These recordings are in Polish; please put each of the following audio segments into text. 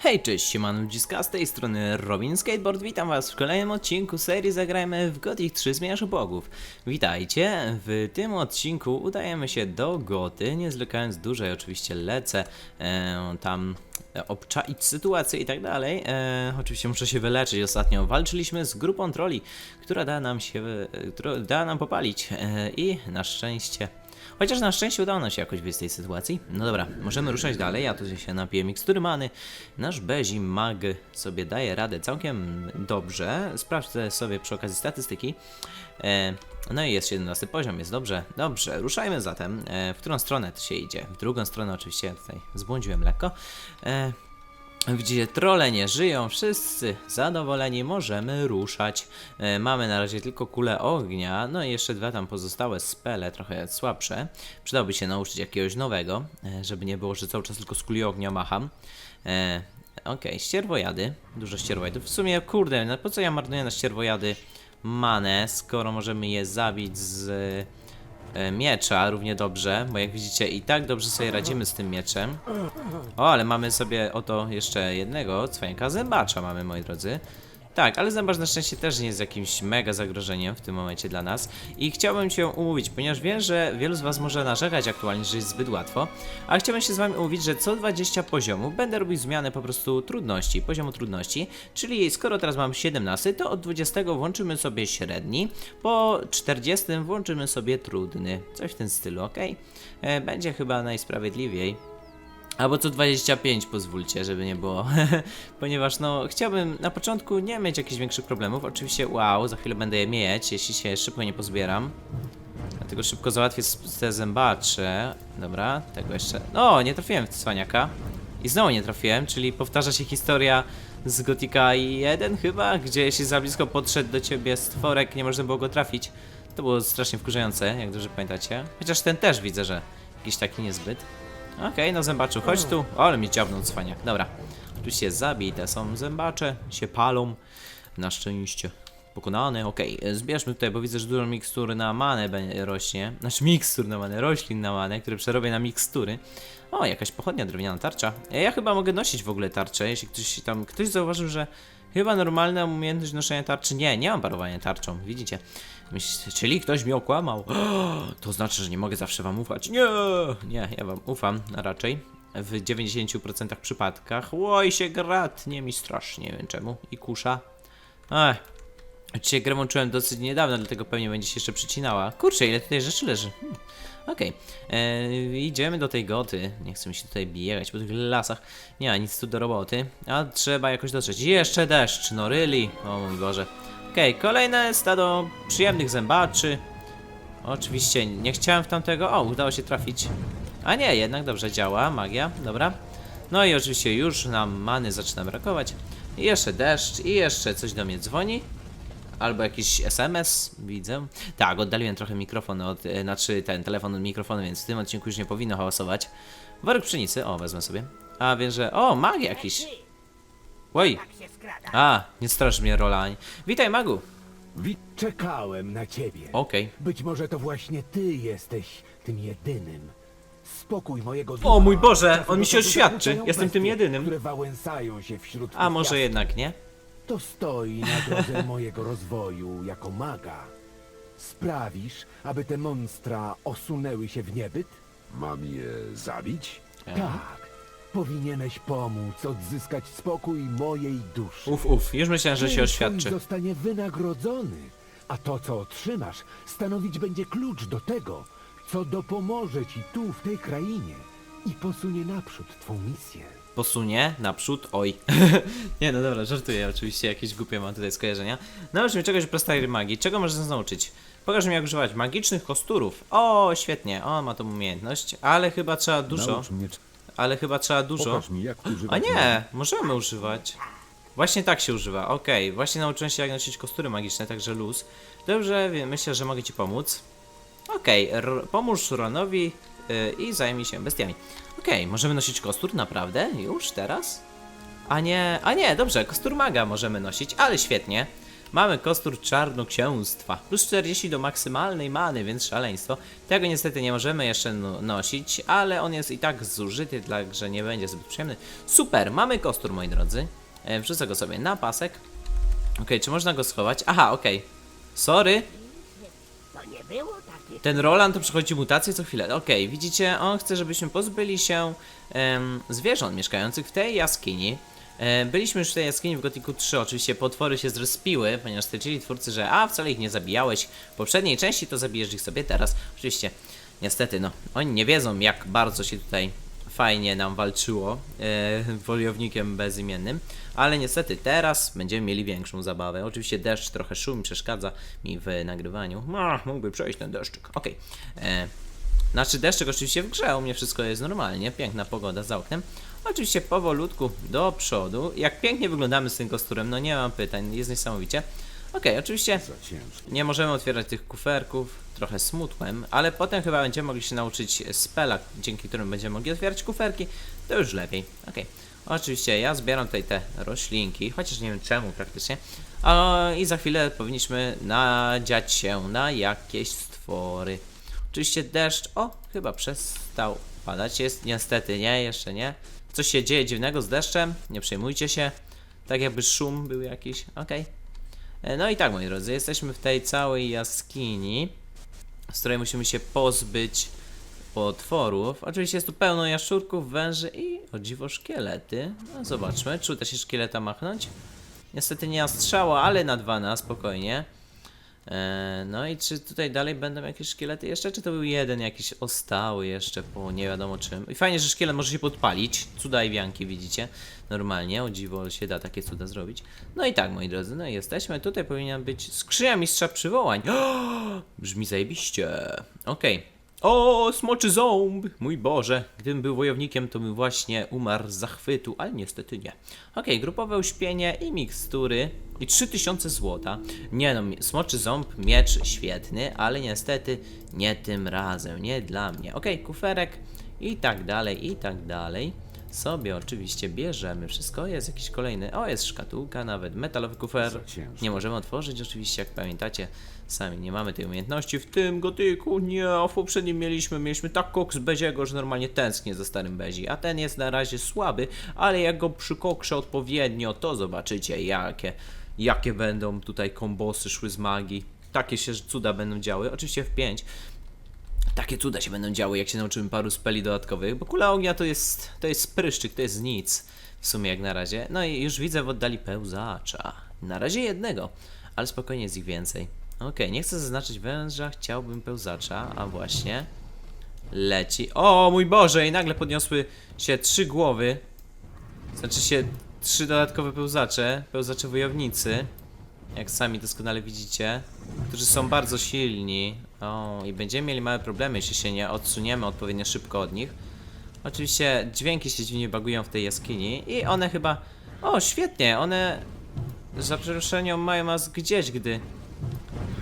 Hej, cześć, siemano ludziska, z tej strony Robin Skateboard, witam was w kolejnym odcinku serii Zagrajmy w Gothic 3 Zmierz Bogów. Witajcie, w tym odcinku udajemy się do Goty, nie zwlekając dłużej oczywiście lecę e, tam e, obczaić sytuację i tak dalej. E, oczywiście muszę się wyleczyć, ostatnio walczyliśmy z grupą troli, która da nam się, e, która da nam popalić e, i na szczęście... Chociaż na szczęście udało nam się jakoś wyjść z tej sytuacji. No dobra, możemy ruszać dalej. Ja tu się napiję mikstury many. Nasz Bezi Mag sobie daje radę całkiem dobrze. Sprawdzę sobie przy okazji statystyki. E, no i jest 17 poziom, jest dobrze. Dobrze, ruszajmy zatem. E, w którą stronę to się idzie? W drugą stronę oczywiście, tutaj zbłądziłem lekko. Widzicie, trole nie żyją, wszyscy zadowoleni, możemy ruszać. E, mamy na razie tylko kulę ognia, no i jeszcze dwa tam pozostałe spele, trochę słabsze. Przydałoby się nauczyć jakiegoś nowego, e, żeby nie było, że cały czas tylko z kuli ognia macham. E, Okej, ścierwojady, dużo ścierwojadów. W sumie, kurde, no po co ja marnuję na ścierwojady manę, skoro możemy je zabić z miecza równie dobrze, bo jak widzicie i tak dobrze sobie radzimy z tym mieczem. O, ale mamy sobie oto jeszcze jednego cwańka zębacza mamy, moi drodzy. Tak, ale zębacz na szczęście też nie jest jakimś mega zagrożeniem w tym momencie dla nas. I chciałbym się umówić, ponieważ wiem, że wielu z was może narzekać aktualnie, że jest zbyt łatwo. A chciałbym się z wami umówić, że co 20 poziomów będę robił zmianę po prostu trudności, poziomu trudności. Czyli skoro teraz mam 17, to od 20 włączymy sobie średni, po 40 włączymy sobie trudny. Coś w tym stylu, ok? E, Będzie chyba najsprawiedliwiej. Albo co 25 pozwólcie, żeby nie było. Ponieważ no chciałbym na początku nie mieć jakichś większych problemów. Oczywiście wow, za chwilę będę je mieć, jeśli się szybko nie pozbieram. Dlatego szybko załatwię te zębacze. Dobra, tego jeszcze. No, nie trafiłem w cwaniaka. I znowu nie trafiłem, czyli powtarza się historia z Gotika 1 chyba, gdzie jeśli za blisko podszedł do ciebie stworek, nie można było go trafić. To było strasznie wkurzające, jak dobrze pamiętacie. Chociaż ten też widzę, że jakiś taki niezbyt. Okej, no zębaczu, chodź tu. O, ale mi dziabnął cwaniak. Dobra. Oczywiście zabite są zębacze, się palą. Na szczęście pokonane. Okej, zbierzmy tutaj, bo widzę, że dużo mikstur na manę rośnie. Znaczy mikstur na manę, roślin na manę, które przerobię na mikstury. O, jakaś pochodnia, drewniana tarcza. Ja chyba mogę nosić w ogóle tarczę, jeśli ktoś tam, ktoś zauważył, że chyba normalna umiejętność noszenia tarczy. Nie, nie mam parowania tarczą, widzicie. Czyli ktoś mi okłamał. To znaczy, że nie mogę zawsze wam ufać. Nie, nie, ja wam ufam raczej. W 90% przypadkach. Oj, się gratnie mi strasznie, nie wiem czemu. I kusza. Ech. Dzisiaj grę włączyłem dosyć niedawno, dlatego pewnie będzie się jeszcze przycinała. Kurczę, ile tutaj rzeczy leży. Hmm. Okej, Eee, idziemy do tej goty. Nie chcę mi się tutaj biegać po tych lasach. Nie ma nic tu do roboty. A trzeba jakoś dotrzeć. Jeszcze deszcz, no really. O mój Boże. Okej, kolejne stado przyjemnych zębaczy. Oczywiście nie chciałem w tamtego. O, udało się trafić. A nie, jednak dobrze działa, magia, dobra. No i oczywiście już nam many zaczyna brakować. I jeszcze deszcz, i jeszcze coś do mnie dzwoni. Albo jakiś SMS, widzę. Tak, oddaliłem trochę mikrofon od, e, znaczy ten telefon od mikrofonu, więc w tym odcinku już nie powinno hałasować. Worek pszenicy, o, wezmę sobie. A wiem, że. O, mag jakiś. Oj. A, nie strasz mnie, Rolań. Witaj, magu. Wi- Czekałem na ciebie. Okej. Być może to właśnie ty jesteś tym jedynym. Spokój mojego ducha. O mój Boże, on mi się oświadczy. Jestem tym jedynym. A może jednak nie? To stoi na drodze mojego rozwoju jako maga. Sprawisz, aby te monstra osunęły się w niebyt? Mam je zabić? Tak. Powinieneś pomóc odzyskać spokój mojej duszy. Uf, uf, już myślałem, że się oświadczy. twój zostanie wynagrodzony, a to, co otrzymasz, stanowić będzie klucz do tego, co dopomoże ci tu, w tej krainie i posunie naprzód twą misję. Posunie naprzód, oj. nie, no dobra, żartuję, oczywiście jakieś głupie mam tutaj skojarzenia. Naucz mi czegoś prostej magii. Czego możesz nas nauczyć? Pokaż mi jak używać magicznych kosturów. O, świetnie, on ma tą umiejętność, ale chyba trzeba dużo. Naucz mnie, Ale chyba trzeba dużo. pokaż mi jak używać A nie, możemy używać. Właśnie tak się używa, okej. Właśnie nauczyłem się jak nosić kostury magiczne, także luz. Dobrze, myślę, że mogę ci pomóc. Okej, r- pomóż Ronowi y, i zajmij się bestiami. Okej, możemy nosić kostur, naprawdę? Już teraz? A nie, a nie, dobrze, kostur maga możemy nosić, ale świetnie. Mamy kostur czarnoksięstwa. Plus 40 do maksymalnej many, więc szaleństwo. Tego niestety nie możemy jeszcze no nosić, ale on jest i tak zużyty, także nie będzie zbyt przyjemny. Super, mamy kostur, moi drodzy. E, wrzucę go sobie na pasek. Okej, czy można go schować? Aha, okej. Sorry. Było takie. Ten Roland to przechodzi mutację co chwilę. Okej, widzicie, on chce, żebyśmy pozbyli się zwierząt mieszkających w tej jaskini. E, byliśmy już w tej jaskini w Gotiku 3, oczywiście potwory się zrespiły, ponieważ stwierdzili twórcy, że a, wcale ich nie zabijałeś w poprzedniej części, to zabijesz ich sobie teraz. Oczywiście, niestety, no, oni nie wiedzą jak bardzo się tutaj fajnie nam walczyło e, wojownikiem bezimiennym, ale niestety teraz będziemy mieli większą zabawę. Oczywiście deszcz trochę szumi, przeszkadza mi w nagrywaniu. No, mógłby przejść ten deszczyk. Okej. E, Znaczy deszczyk oczywiście w grze, u mnie wszystko jest normalnie, piękna pogoda za oknem. Oczywiście powolutku do przodu. Jak pięknie wyglądamy z tym kosturem, no nie mam pytań, jest niesamowicie. Okej, oczywiście Za ciężko. nie możemy otwierać tych kuferków, trochę smutłem, ale potem chyba będziemy mogli się nauczyć spela, dzięki którym będziemy mogli otwierać kuferki, to już lepiej. Okej. Oczywiście ja zbieram tutaj te roślinki, chociaż nie wiem czemu praktycznie. O, I za chwilę powinniśmy nadziać się na jakieś stwory. Oczywiście deszcz, o, chyba przestał padać. Jest niestety, nie, jeszcze nie. Coś się dzieje dziwnego z deszczem, nie przejmujcie się. Tak jakby szum był jakiś, okej. E, No i tak, moi drodzy, jesteśmy w tej całej jaskini, z której musimy się pozbyć potworów. Oczywiście jest tu pełno jaszczurków, węży i o dziwo szkielety. No, zobaczmy, czy uda się szkieleta machnąć. Niestety nie ma strzała, ale na dwa na spokojnie. E, no i czy tutaj dalej będą jakieś szkielety jeszcze, czy to był jeden jakiś ostały jeszcze po nie wiadomo czym. I fajnie, że szkielet może się podpalić. Cuda i wianki, widzicie. Normalnie, o dziwo się da takie cuda zrobić. No i tak, moi drodzy, no i jesteśmy. Tutaj powinna być skrzynia mistrza przywołań. Brzmi zajebiście. Okej. O, smoczy ząb! Mój Boże, gdybym był wojownikiem, to bym właśnie umarł z zachwytu, ale niestety nie. Okej, grupowe uśpienie i mikstury i 3000 złota. Nie no, smoczy ząb, miecz świetny, ale niestety nie tym razem, nie dla mnie. Okej, kuferek i tak dalej, i tak dalej. Sobie oczywiście bierzemy wszystko. Jest jakiś kolejny. O, jest szkatułka, nawet metalowy kufer. Nie możemy otworzyć, oczywiście, jak pamiętacie, sami nie mamy tej umiejętności w tym gotyku. Nie, a w poprzednim mieliśmy, mieliśmy tak koks Beziego, że normalnie tęsknię za starym Bezi. A ten jest na razie słaby, ale jak go przykokrzę odpowiednio, to zobaczycie, jakie, jakie będą tutaj kombosy szły z magii. Takie się cuda będą działy. Oczywiście w 5 takie cuda się będą działy, jak się nauczymy paru speli dodatkowych, bo kula ognia to jest, to jest pryszczyk, to jest nic w sumie jak na razie. No i już widzę w oddali pełzacza. Na razie jednego, ale spokojnie jest ich więcej. Okej, nie chcę zaznaczyć węża, chciałbym pełzacza, a właśnie leci. O mój Boże, i nagle podniosły się trzy głowy. Znaczy się trzy dodatkowe pełzacze, pełzacze wojownicy jak sami doskonale widzicie, którzy są bardzo silni. O, i będziemy mieli małe problemy, jeśli się nie odsuniemy odpowiednio szybko od nich. Oczywiście dźwięki się dziwnie bagują w tej jaskini i one chyba... O, świetnie, one za przeproszeniem mają nas gdzieś, gdy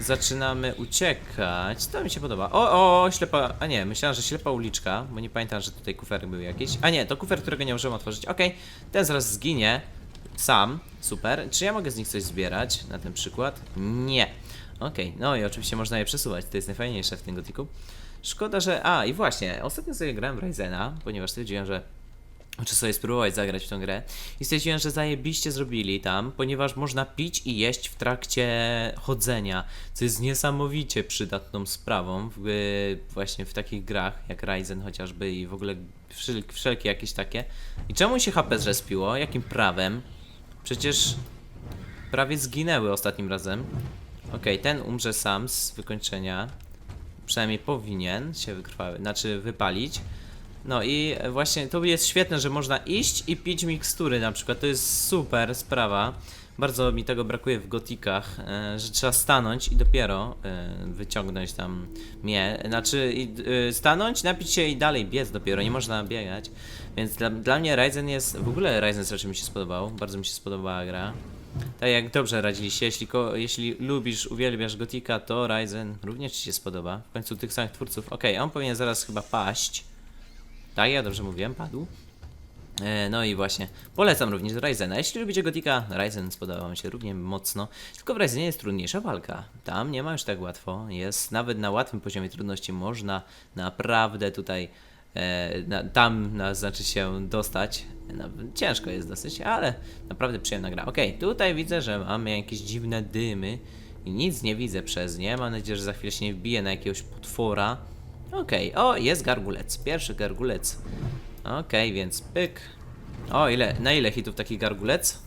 zaczynamy uciekać. To mi się podoba. O, o, ślepa... A nie, myślałem, że ślepa uliczka, bo nie pamiętam, że tutaj kufery były jakieś. A nie, to kufer, którego nie możemy otworzyć. Okej, ten zaraz zginie. Sam, super. Czy ja mogę z nich coś zbierać na ten przykład? Nie. Okej, no i oczywiście można je przesuwać, to jest najfajniejsze w tym gotiku. Szkoda, że... A, i właśnie, ostatnio sobie grałem Ryzena, ponieważ stwierdziłem, że czy sobie spróbować zagrać w tę grę i stwierdziłem, że zajebiście zrobili tam, ponieważ można pić i jeść w trakcie chodzenia, co jest niesamowicie przydatną sprawą w, właśnie w takich grach jak Ryzen chociażby i w ogóle wszel wszelkie jakieś takie. I czemu się HP zrespiło? Jakim prawem? Przecież prawie zginęły ostatnim razem. Okej, ten umrze sam z wykończenia. Przynajmniej powinien się wykrwawić, znaczy wypalić. No i właśnie to jest świetne, że można iść i pić mikstury na przykład. To jest super sprawa. Bardzo mi tego brakuje w gotikach, e, że trzeba stanąć i dopiero e, wyciągnąć tam mnie. Znaczy e, stanąć, napić się i dalej biec dopiero, nie można biegać. Więc dla, dla mnie Ryzen jest, w ogóle Ryzen raczej mi się spodobał, bardzo mi się spodobała gra. Tak jak dobrze radziliście, jeśli, jeśli lubisz, uwielbiasz Gotika, to Ryzen również Ci się spodoba. W końcu tych samych twórców. Okej, on powinien zaraz chyba paść. Tak, ja dobrze mówiłem, padł. E, No i właśnie, polecam również Ryzena. Jeśli lubicie Gotika, Ryzen spodobał wam się równie mocno. Tylko w Ryzenie jest trudniejsza walka. Tam nie ma już tak łatwo. Jest nawet na łatwym poziomie trudności można naprawdę tutaj na, tam na, znaczy się dostać. No, ciężko jest dosyć, ale naprawdę przyjemna gra. Okej, tutaj widzę, że mamy jakieś dziwne dymy i nic nie widzę przez nie. Mam nadzieję, że za chwilę się nie wbije na jakiegoś potwora. Okej, o jest gargulec. Pierwszy gargulec. Okej, więc pyk. O, ile, na ile hitów taki gargulec?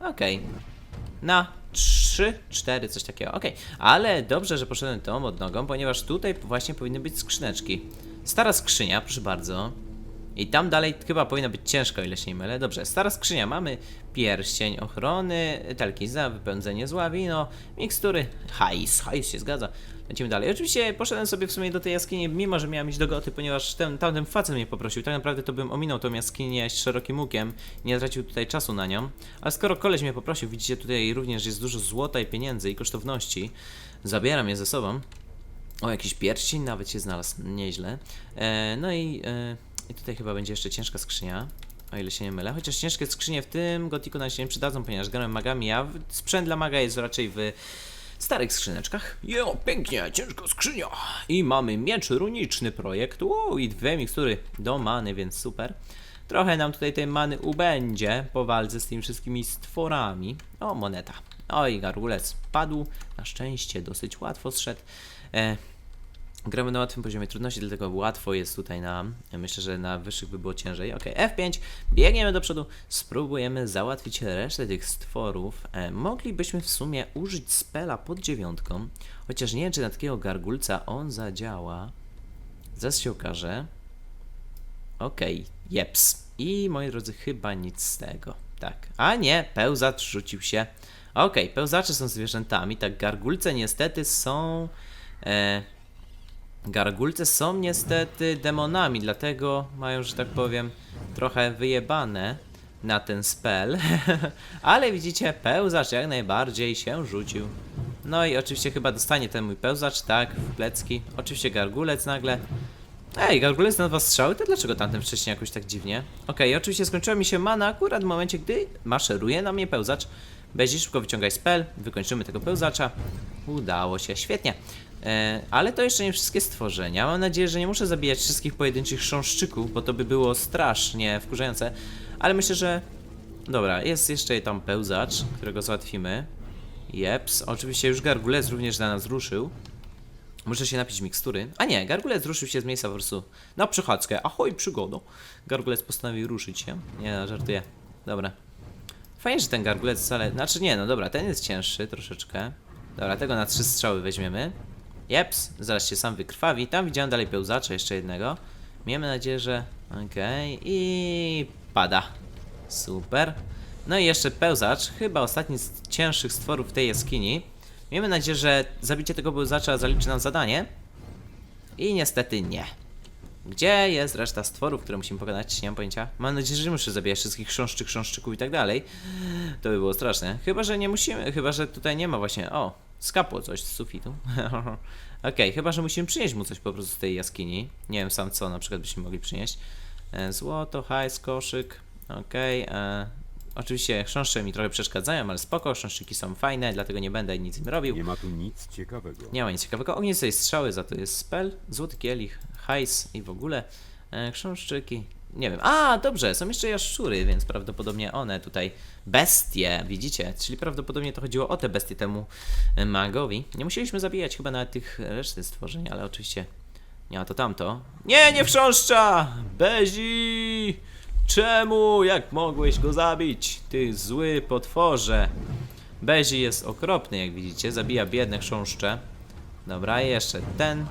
Okej. Na 3, 4, coś takiego. Okej, ale dobrze, że poszedłem tą odnogą, ponieważ tutaj właśnie powinny być skrzyneczki. Stara skrzynia, proszę bardzo. I tam dalej chyba powinno być ciężko, ile się nie mylę. Dobrze, stara skrzynia. Mamy pierścień ochrony, talki za wypędzenie zła, wino, mikstury, hajs, hajs się zgadza. Lecimy dalej. Oczywiście poszedłem sobie w sumie do tej jaskini, mimo że miałem iść do goty, ponieważ ten, tamten facet mnie poprosił. Tak naprawdę to bym ominął tą jaskinię z szerokim łukiem, nie tracił tutaj czasu na nią. Ale skoro koleś mnie poprosił, widzicie tutaj również jest dużo złota i pieniędzy i kosztowności. Zabieram je ze sobą. O, jakiś pierścień nawet się znalazł, nieźle. E, no i, e, i tutaj chyba będzie jeszcze ciężka skrzynia, o ile się nie mylę. Chociaż ciężkie skrzynie w tym gotiku nam się nie przydadzą, ponieważ grałem magami, a sprzęt dla maga jest raczej w starych skrzyneczkach. Jo, pięknie, ciężka skrzynia. I mamy miecz runiczny projekt, wow, i dwie mikstury do many, więc super. Trochę nam tutaj tej many ubędzie po walce z tymi wszystkimi stworami. O, moneta. Oj, gargulec padł. Na szczęście dosyć łatwo zszedł. E, gramy na łatwym poziomie trudności, dlatego łatwo jest tutaj. Ja myślę, że na wyższych by było ciężej. Ok, F5, biegniemy do przodu, spróbujemy załatwić resztę tych stworów. E, moglibyśmy w sumie użyć spela pod dziewiątką, chociaż nie wiem, czy na takiego gargulca on zadziała. Zaraz się okaże. Okej, jeps. I moi drodzy, chyba nic z tego. Tak. A nie, pełzacz rzucił się. Okej, pełzacze są zwierzętami, tak, gargulce niestety są... E, gargulce są niestety demonami, dlatego mają, że tak powiem, trochę wyjebane na ten spell. Ale widzicie, pełzacz jak najbardziej się rzucił. No i oczywiście chyba dostanie ten mój pełzacz, tak, w plecki. Oczywiście gargulec nagle. Ej, gargulec na dwa strzały? To dlaczego tamten wcześniej jakoś tak dziwnie? Okej, oczywiście skończyła mi się mana akurat w momencie, gdy maszeruje na mnie pełzacz. Bezi, szybko wyciągaj spell, wykończymy tego pełzacza. Udało się, świetnie. E, ale to jeszcze nie wszystkie stworzenia. Mam nadzieję, że nie muszę zabijać wszystkich pojedynczych chrząszczyków, bo to by było strasznie wkurzające. Ale myślę, że... Dobra, jest jeszcze tam pełzacz, którego załatwimy. Jeps, oczywiście już gargulec również na nas ruszył. Muszę się napić mikstury. A nie, Gargulec ruszył się z miejsca po prostu na przechadzkę. Ahoj, przygodo. Gargulec postanowił ruszyć się. Nie, no, żartuję. Dobra. Fajnie, że ten Gargulec wcale... Znaczy nie, no dobra, ten jest cięższy troszeczkę. Dobra, tego na trzy strzały weźmiemy. Jeps, zaraz się sam wykrwawi. Tam widziałem dalej pełzacza, jeszcze jednego. Miejmy nadzieję, że... Okej, i... pada. Super. No i jeszcze pełzacz, chyba ostatni z cięższych stworów tej jaskini. Miejmy nadzieję, że zabicie tego pełzacza zaliczy nam zadanie. I niestety nie. Gdzie jest reszta stworów, które musimy pokonać? Nie mam pojęcia. Mam nadzieję, że muszę zabijać wszystkich chrząszczy, chrząszczyków i tak dalej. To by było straszne. Chyba, że nie musimy, chyba, że tutaj nie ma właśnie... O, skapło coś z sufitu. Okej, chyba, że musimy przynieść mu coś po prostu z tej jaskini. Nie wiem sam co na przykład byśmy mogli przynieść. E, Złoto, hajs, koszyk. Okej, e, Oczywiście chrząszcze mi trochę przeszkadzają, ale spoko, chrząszczyki są fajne, dlatego nie będę nic im robił. Nie ma tu nic ciekawego. Nie ma nic ciekawego. Ognistej strzały, za to jest spell, złoty kielich, hajs i w ogóle e, chrząszczyki. Nie wiem. A, dobrze, są jeszcze jaszczury, więc prawdopodobnie one tutaj bestie, widzicie? Czyli prawdopodobnie to chodziło o te bestie temu e, magowi. Nie musieliśmy zabijać chyba nawet tych reszty stworzeń, ale oczywiście nie ma to tamto. Nie, nie chrząszcza! Bezi! Czemu? Jak mogłeś go zabić? Ty zły potworze! Bezi jest okropny, jak widzicie. Zabija biedne chrząszcze. Dobra, jeszcze ten.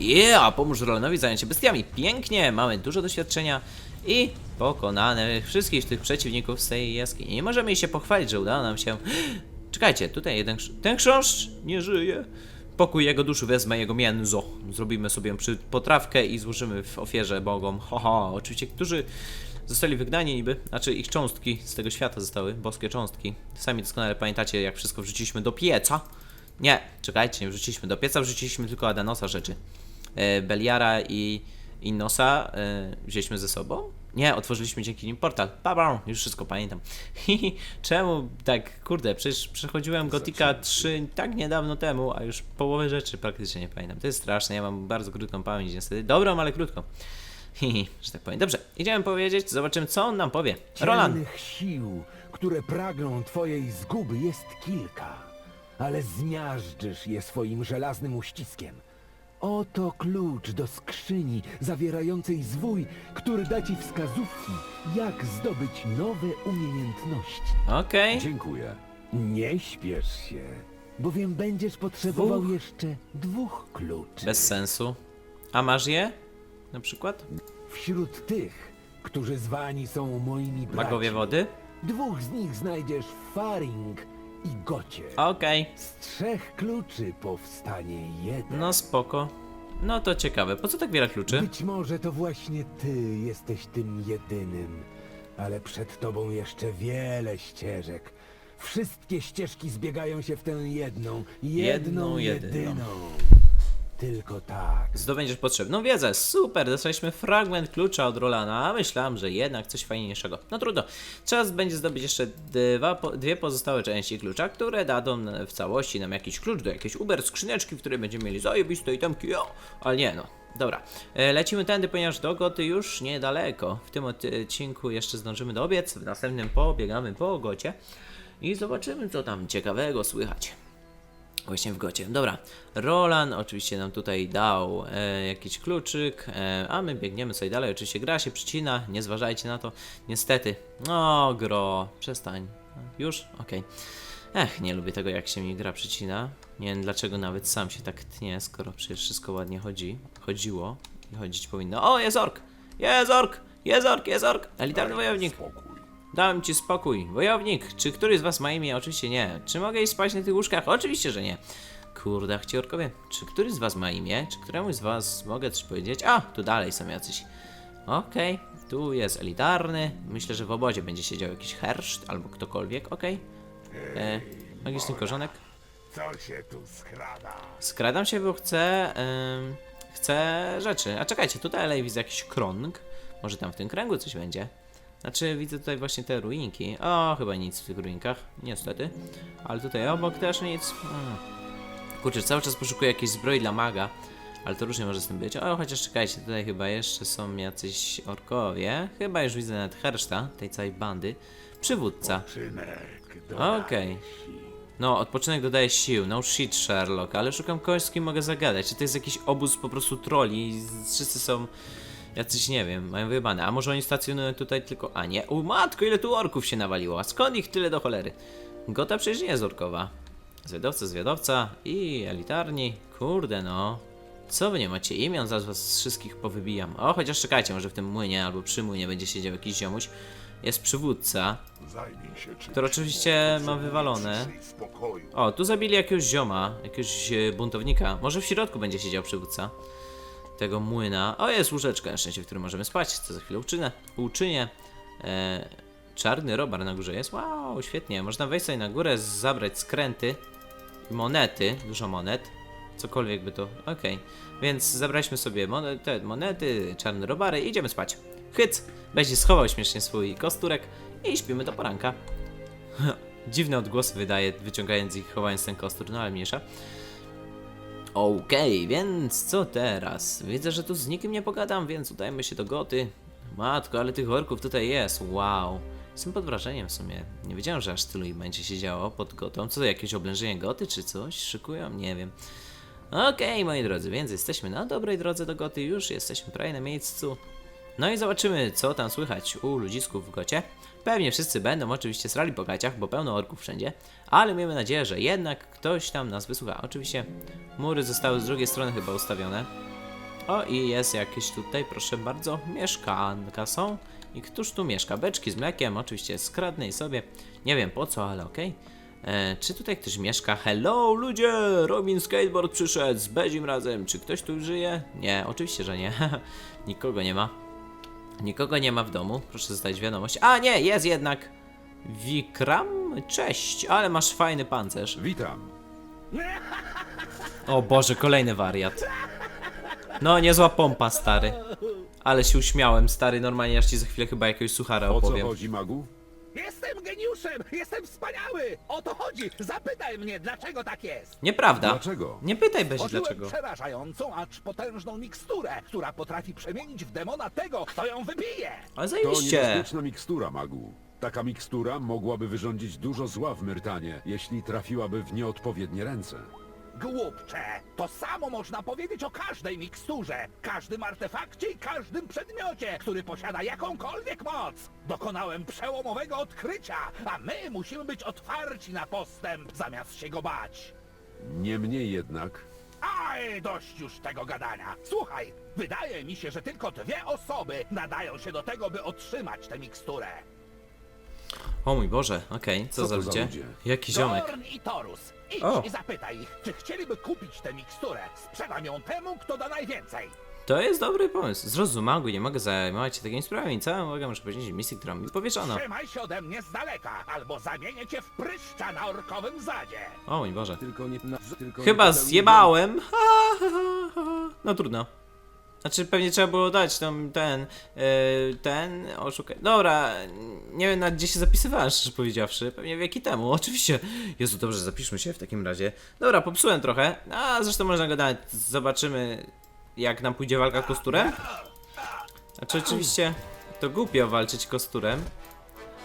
Yeah! Pomóż Rolanowi zająć się bestiami. Pięknie! Mamy dużo doświadczenia i pokonane wszystkich tych przeciwników z tej jaskini. Nie możemy się pochwalić, że udało nam się... Czekajcie, tutaj jeden... Ten chrząszcz nie żyje. Pokój jego duszy wezmę jego mięso. Zrobimy sobie przy potrawkę i złożymy w ofierze bogom. Haha, oczywiście, którzy zostali wygnani niby, znaczy ich cząstki z tego świata zostały, boskie cząstki. Sami doskonale pamiętacie, jak wszystko wrzuciliśmy do pieca. Nie, czekajcie, nie wrzuciliśmy do pieca, wrzuciliśmy tylko Adanosa rzeczy. E, Beliara i Innosa e, wzięliśmy ze sobą. Nie, otworzyliśmy dzięki nim portal. Babam, już wszystko pamiętam. Czemu tak, kurde, przecież przechodziłem Gotika 3 tak niedawno temu, a już połowę rzeczy praktycznie nie pamiętam. To jest straszne, ja mam bardzo krótką pamięć niestety. Dobrą, ale krótką. Że tak powiem. Dobrze, idziemy powiedzieć, zobaczymy co on nam powie. Roland. Ciemnych sił, które pragną twojej zguby jest kilka, ale zmiażdżysz je swoim żelaznym uściskiem. Oto klucz do skrzyni zawierającej zwój, który da ci wskazówki, jak zdobyć nowe umiejętności. Okej. Dziękuję. Nie śpiesz się, bowiem będziesz potrzebował Dwóch? jeszcze dwóch kluczy. Bez sensu. A masz je? Na przykład? Wśród tych, którzy zwani są moimi braćmi, Magowie wody? dwóch z nich znajdziesz w Faring i Gocie. Okej. Z trzech kluczy powstanie jeden. No spoko. No to ciekawe. Po co tak wiele kluczy? Być może to właśnie ty jesteś tym jedynym, ale przed tobą jeszcze wiele ścieżek. Wszystkie ścieżki zbiegają się w tę jedną, jedną, Jedną, jedyną. jedyną. Tylko tak. Zdobędziesz potrzebną wiedzę. Super, dostaliśmy fragment klucza od Rolana, myślałem, że jednak coś fajniejszego. No trudno. Czas będzie zdobyć jeszcze dwa, dwie pozostałe części klucza, które dadzą w całości nam jakiś klucz do jakiejś uber skrzyneczki, w której będziemy mieli zajebiste itemki. Jo! Ale nie no. Dobra, e, lecimy tędy, ponieważ do Goty już niedaleko. W tym odcinku jeszcze zdążymy do obiec, w następnym pobiegamy po Gocie i zobaczymy, co tam ciekawego słychać. Właśnie w gocie. Dobra, Roland oczywiście nam tutaj dał e, jakiś kluczyk, e, a my biegniemy sobie dalej. Oczywiście gra się przycina, nie zważajcie na to. Niestety. No, gro, przestań. Już? Okej. Ech, nie lubię tego, jak się mi gra przycina. Nie wiem dlaczego nawet sam się tak tnie, skoro przecież wszystko ładnie chodzi. Chodziło i chodzić powinno. O, jest ork! Jest ork! Jest ork, jest ork! Elitarny wojownik! Spokój. Dałem ci spokój. Wojownik, czy któryś z was ma imię? Oczywiście nie. Czy mogę iść spać na tych łóżkach? Oczywiście, że nie. Kurde, ci orkowie. Czy któryś z was ma imię? Czy któremuś z was mogę coś powiedzieć? A, tu dalej są jacyś. Okej, tu jest elitarny. Myślę, że w obozie będzie siedział jakiś herszt albo ktokolwiek. Okej. E, Magiczny korzonek. Co się tu skrada? Skradam się, bo chcę. ym, chcę rzeczy. A czekajcie, tutaj widzę jakiś krąg. Może tam w tym kręgu coś będzie. Znaczy, widzę tutaj właśnie te ruinki. O, chyba nic w tych ruinkach, niestety. Ale tutaj obok też nic. Hmm. Kurczę, cały czas poszukuję jakiejś zbroi dla maga. Ale to różnie może z tym być. O, chociaż czekajcie, tutaj chyba jeszcze są jacyś orkowie. Chyba już widzę nawet Herszta, tej całej bandy. Przywódca. Okej. No, odpoczynek dodaje sił. No shit, Sherlock, ale szukam kogoś, z kim mogę zagadać. Czy to jest jakiś obóz po prostu troli wszyscy są jacyś, nie wiem, mają wyjebane. A może oni stacjonują tutaj tylko... A nie, u matko, ile tu orków się nawaliło. A skąd ich tyle do cholery? Gota przecież nie jest orkowa. Zwiadowca, zwiadowca i elitarni. Kurde no. Co wy nie macie imion? Zaraz was wszystkich powybijam. O, chociaż czekajcie, może w tym młynie albo przy młynie będzie siedział jakiś ziomuś. Jest przywódca. Który oczywiście ma wywalone. O, tu zabili jakiegoś zioma, jakiegoś e, buntownika. Może w środku będzie siedział przywódca tego młyna. O, jest łóżeczka na szczęście, w którym możemy spać, co za chwilę uczynę. uczynię. E, czarny robar na górze jest. Wow, świetnie. Można wejść sobie na górę, zabrać skręty i monety, dużo monet. Cokolwiek by to. Okej. Więc zabraliśmy sobie monety, czarne robary i idziemy spać. Hyc! Będzie schował śmiesznie swój kosturek i śpimy do poranka. Dziwne odgłosy wydaje, wyciągając ich, chowając ten kostur, no ale mniejsza. Okej, więc co teraz? Widzę, że tu z nikim nie pogadam, więc udajmy się do Goty. Matko, ale tych orków tutaj jest, wow. Jestem pod wrażeniem w sumie. Nie wiedziałem, że aż tylu ich będzie się działo pod Gotą. Co to, jakieś oblężenie Goty czy coś? Szykują? Nie wiem. Okej, moi drodzy, więc jesteśmy na dobrej drodze do Goty, już jesteśmy prawie na miejscu. No i zobaczymy, co tam słychać u ludzisków w Gocie. Pewnie wszyscy będą oczywiście srali po gaciach, bo pełno orków wszędzie, ale miejmy nadzieję, że jednak ktoś tam nas wysłucha. Oczywiście mury zostały z drugiej strony chyba ustawione. O i jest jakieś tutaj, proszę bardzo, mieszkanka są. I któż tu mieszka? Beczki z mlekiem, oczywiście skradnę i sobie. Nie wiem po co, ale okej. E, Czy tutaj ktoś mieszka? Hello ludzie! Robin Skateboard przyszedł z Bezim razem. Czy ktoś tu żyje? Nie, oczywiście, że nie. Nikogo nie ma. Nikogo nie ma w domu. Proszę zostawić wiadomość. A nie, jest jednak. Wikram? Cześć, ale masz fajny pancerz. Witam. O Boże, kolejny wariat. No, niezła pompa, stary. Ale się uśmiałem, stary, normalnie aż ci za chwilę chyba jakiegoś suchara O co opowiem. chodzi, magu? Jestem geniuszem! Jestem wspaniały! O to chodzi! Zapytaj mnie, dlaczego tak jest! Nieprawda. Dlaczego? Nie pytaj Bezi Użyłem dlaczego. przerażającą, acz potężną miksturę, która potrafi przemienić w demona tego, kto ją wypije! Ale To zajebiście. niebezpieczna mikstura, magu. Taka mikstura mogłaby wyrządzić dużo zła w Myrtanie, jeśli trafiłaby w nieodpowiednie ręce. Głupcze! To samo można powiedzieć o każdej miksturze, każdym artefakcie i każdym przedmiocie, który posiada jakąkolwiek moc! Dokonałem przełomowego odkrycia, a my musimy być otwarci na postęp, zamiast się go bać! Niemniej jednak, Aj, dość już tego gadania. Słuchaj, wydaje mi się, że tylko dwie osoby nadają się do tego, by otrzymać tę miksturę. O mój Boże, okej, co, Co za ludzie? Jaki ziomek. I Torus. Idź O. i zapytaj ich, czy chcieliby kupić tę miksturę. Sprzedam ją temu, kto da najwięcej. To jest dobry pomysł. Zrozum, magu, nie mogę zajmować się takimi sprawami. Całą uwagę muszę poświęcić misji, którą mi powierzono. Trzymaj się ode mnie z daleka, albo zamienię cię w pryszcza na orkowym zadzie. O mój Boże. tylko nie... Na, tylko Chyba nie popełnij zjebałem. Ha, ha, ha, ha. No trudno. Znaczy pewnie trzeba było dać tam ten, yy, ten, oszukaj. Dobra, nie wiem nawet gdzie się zapisywałem, szczerze powiedziawszy. Pewnie wieki temu, oczywiście. Jezu, dobrze, zapiszmy się w takim razie. Dobra, popsułem trochę, a zresztą można gadać. Zobaczymy jak nam pójdzie walka kosturem. Znaczy oczywiście to głupio walczyć kosturem.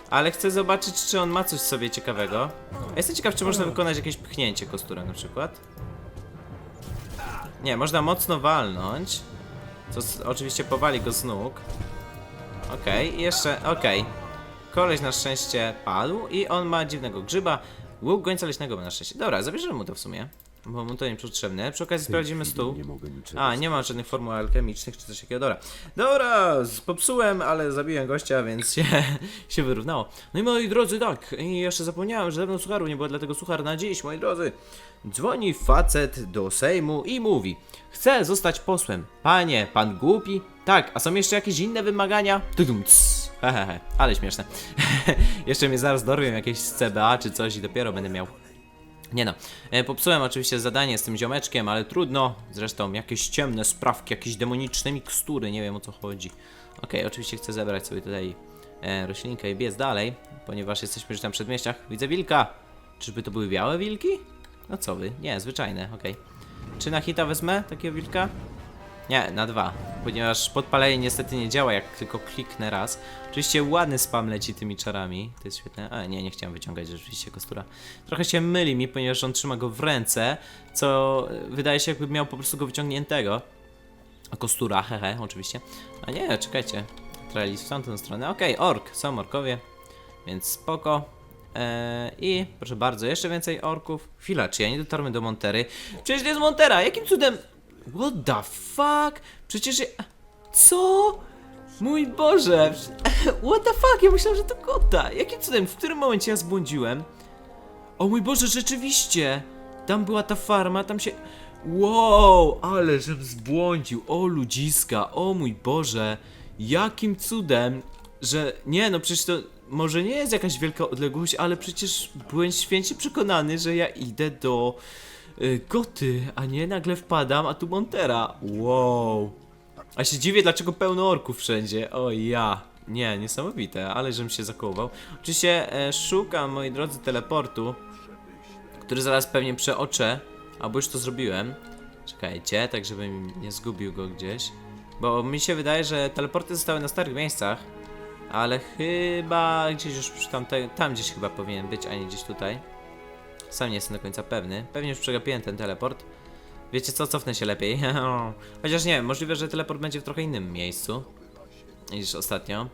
Ale chcę zobaczyć, czy on ma coś sobie ciekawego. A jestem ciekaw, czy można wykonać jakieś pchnięcie kosturem na przykład. Nie, można mocno walnąć. Co oczywiście powali go z nóg. Okej, i jeszcze, okej. Koleś na szczęście padł i on ma dziwnego grzyba. Łuk gońca leśnego ma na szczęście. Dobra, zabierzemy mu to w sumie. Bo mu to nie potrzebne. Przy okazji sprawdzimy stół. Nie. A, nie ma żadnych formuł alchemicznych czy coś takiego. Dobra. Dobra, popsułem, ale zabiłem gościa, więc się, się wyrównało. No i moi drodzy, tak. I jeszcze zapomniałem, że dawno sucharu nie było, dlatego suchar na dziś, moi drodzy. Dzwoni facet do Sejmu i mówi: Chcę zostać posłem. Panie, pan głupi? Tak, a są jeszcze jakieś inne wymagania? Tudum. Hehehe, ale śmieszne. jeszcze mnie zaraz dorwią jakieś CBA czy coś i dopiero będę miał nie no, e, popsułem oczywiście zadanie z tym ziomeczkiem, ale trudno. Zresztą jakieś ciemne sprawki, jakieś demoniczne mikstury, nie wiem o co chodzi. Okej, oczywiście chcę zebrać sobie tutaj e, roślinkę i biec dalej, ponieważ jesteśmy już na przedmieściach. Widzę wilka! Czyżby to były białe wilki? No co wy? Nie, zwyczajne, okej. Czy na hita wezmę takiego wilka? Nie, na dwa, ponieważ podpalenie niestety nie działa, jak tylko kliknę raz. Oczywiście ładny spam leci tymi czarami, to jest świetne. A nie, nie chciałem wyciągać rzeczywiście kostura. Trochę się myli mi, ponieważ on trzyma go w ręce, co e, wydaje się jakby miał po prostu go wyciągniętego. A kostura, hehe, oczywiście. A nie, czekajcie. Trailis w tamtą stronę. Okej, ork, są orkowie, więc spoko. Eee, I proszę bardzo, jeszcze więcej orków. Chwila, czy ja nie dotarłem do Montery? Przecież to jest Montera, jakim cudem? What the fuck? Przecież ja... Co? Mój Boże! What the fuck? Ja myślałem, że to kota. Jakim cudem? W którym momencie ja zbłądziłem? O mój Boże, rzeczywiście! Tam była ta farma, tam się... Wow, ale żem zbłądził. O ludziska, o mój Boże. Jakim cudem, że... Nie no, przecież to może nie jest jakaś wielka odległość, ale przecież byłem święcie przekonany, że ja idę do... y, Goty, a nie nagle wpadam, a tu Montera. Wow. A się dziwię, dlaczego pełno orków wszędzie. O ja. Nie, niesamowite, ale żem się zakołował. Oczywiście e, szukam, moi drodzy, teleportu, który zaraz pewnie przeoczę, albo już to zrobiłem. Czekajcie, tak żebym nie zgubił go gdzieś. Bo mi się wydaje, że teleporty zostały na starych miejscach, ale chyba gdzieś już tam gdzieś chyba powinien być, a nie gdzieś tutaj. Sam nie jestem do końca pewny. Pewnie już przegapiłem ten teleport. Wiecie co, cofnę się lepiej. Chociaż nie wiem, możliwe, że teleport będzie w trochę innym miejscu niż ostatnio.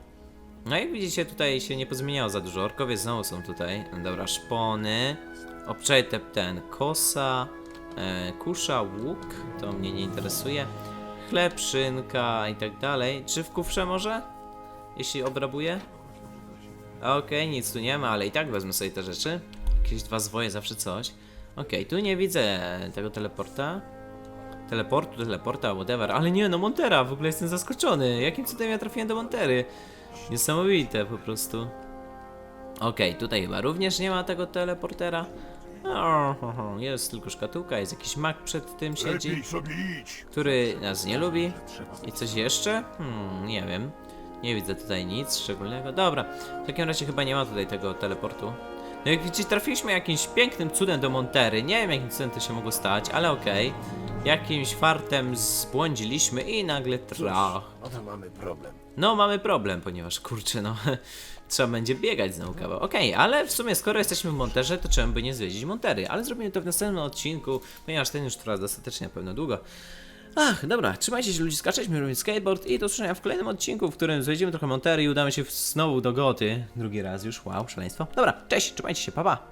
No jak widzicie, tutaj się nie pozmieniało za dużo. Orkowie znowu są tutaj. Dobra, szpony. Obczaj te, ten, kosa, e, kusza, łuk. To mnie nie interesuje. Chleb, szynka i tak dalej. Czy w kufrze może? Jeśli obrabuję? Okej, nic tu nie ma, ale i tak wezmę sobie te rzeczy. Jakieś dwa zwoje, zawsze coś. Okej, tu nie widzę tego teleporta. Teleportu, teleporta, whatever. Ale nie, no Montera, w ogóle jestem zaskoczony. Jakim cudem ja trafiłem do Montery? Niesamowite po prostu. Okej, tutaj chyba również nie ma tego teleportera. O, jest tylko szkatułka, jest jakiś mak przed tym siedzi, który nas nie lubi. I coś jeszcze? Hmm, nie wiem. Nie widzę tutaj nic szczególnego. Dobra, w takim razie chyba nie ma tutaj tego teleportu. No jak widzicie, trafiliśmy jakimś pięknym cudem do Montery. Nie wiem jakim cudem to się mogło stać, ale okej. Jakimś fartem zbłądziliśmy i nagle trach. Oto mamy problem. No, mamy problem, ponieważ kurczę, no trzeba będzie biegać znowu kawał. Okej, ale w sumie skoro jesteśmy w Monterze, to czemu by nie zwiedzić Montery? Ale zrobimy to w następnym odcinku, ponieważ ten już trwa dostatecznie na pewno długo. Ach, dobra, trzymajcie się ludziska, cześć, robię skateboard i do usłyszenia w kolejnym odcinku, w którym zwiedzimy trochę Montery i udamy się znowu do Goty. Drugi raz już, wow, szaleństwo. Dobra, cześć, trzymajcie się, pa pa!